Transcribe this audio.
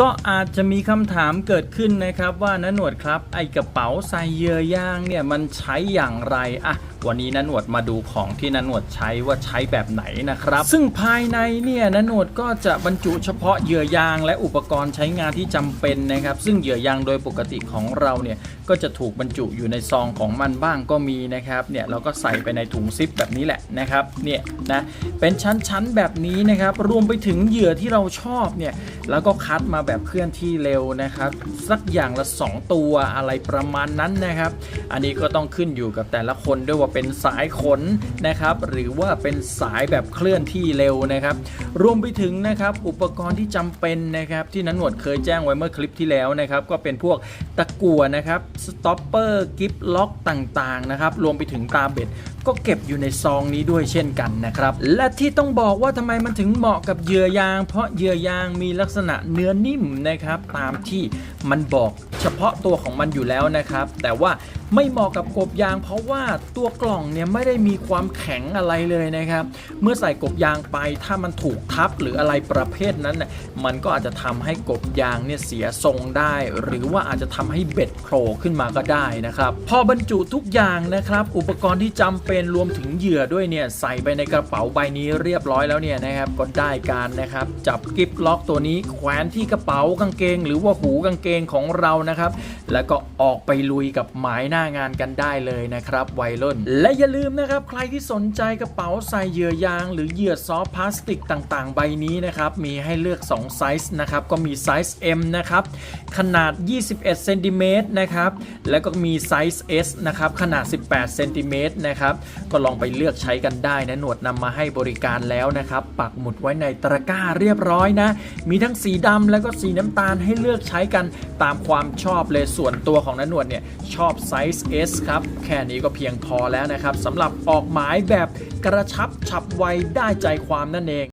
ก็อาจจะมีคำถามเกิดขึ้นนะครับว่าน้าหนวดครับไอกระเป๋าใส่เหยื่อย่างเนี่ยมันใช้อย่างไรอะวันนี้น้าหนวดมาดูของที่น้าหนวดใช้ว่าใช้แบบไหนนะครับ ซึ่งภายในเนี่ยน้าหนวดก็จะบรรจุเฉพาะเหยื่อยาง และอุปกรณ์ใช้งานที่จำเป็นนะครับ ซึ่งเหยื่อยางโดยปกติของเราเนี่ยก็จะถูกบรรจุอยู่ในซองของมันบ้างก็มีนะครับเนี่ยเราก็ใส่ไปในถุงซิปแบบนี้แหละนะครับเนี่ยนะเป็นชั้นๆแบบนี้นะครับรวมไปถึงเหยื่อที่เราชอบเนี่ยแล้วก็คัดมาแบบเคลื่อนที่เร็วนะครับ สักอย่างละ 2 ตัวอะไรประมาณนั้นนะครับ อันนี้ก็ต้องขึ้นอยู่กับแต่ละคนด้วยว่าเป็นสายขนนะครับ หรือว่าเป็นสายแบบเคลื่อนที่เร็วนะครับ รวมไปถึงนะครับอุปกรณ์ที่จำเป็นนะครับ ที่นันหนวดเคยแจ้งไว้เมื่อคลิปที่แล้วนะครับ ก็เป็นพวกตะกั่วนะครับสต็อปเปอร์กิฟล็อกต่างๆนะครับ รวมไปถึงตาเบ็ดก็เก็บอยู่ในซองนี้ด้วยเช่นกันนะครับ และที่ต้องบอกว่าทำไมมันถึงเหมาะกับเหยื่อยาง เพราะเหยื่อยางมีลักษณะเนื้อนิ่มนะครับตามที่มันบอกเฉพาะตัวของมันอยู่แล้วนะครับ แต่ว่า ไม่เหมาะกับกบยาง เพราะว่าตัวกล่องเนี่ยไม่ได้มีความแข็งอะไรเลยนะครับ เมื่อใส่กบยางไปถ้ามันถูกทับหรืออะไรประเภทนั้นน่ะมันก็อาจจะทำให้กบยางเนี่ยเสียทรงได้ หรือว่าอาจจะทำให้เบ็ดโผล่ขึ้นมาก็ได้นะครับ พอบรรจุทุกอย่างนะครับ อุปกรณ์ที่จำเป็นรวมถึงเหยื่อด้วยเนี่ยใส่ไปในกระเป๋าใบนี้เรียบร้อยแล้วเนี่ยนะครับก็ได้การนะครับ จับกิฟล็อกตัวนี้แขวนที่กระเป๋ากางเกง หรือว่าหูกางเกงของเรานะครับ แล้วก็ออกไปลุยกับหมายหน้างานกันได้เลยนะครับวัยรุ่น และอย่าลืมนะครับ ใครที่สนใจกระเป๋าใส่เหยื่อยาง หรือเหยื่อซอฟพลาสติกต่างๆ ใบนี้นะครับมีให้เลือก 2 ไซส์นะครับก็มีไซส์ M นะครับขนาด 21เซนติเมตรนะครับแล้วก็มีไซส์ S นะครับขนาด 18เซนติเมตรนะครับก็ลองไปเลือกใช้กันได้นะหนวดนำมาให้บริการแล้วนะครับปักหมุดไว้ในตะกร้าเรียบร้อยนะ มีทั้งสีดำแล้วก็สีน้ำตาลให้เลือกใช้กันตามความชอบเลยส่วนตัวของนนหนวดเนี่ยชอบไซส์ S ครับ แค่นี้ก็เพียงพอแล้วนะครับสำหรับออกหมายแบบกระชับฉับไวได้ใจความนั่นเอง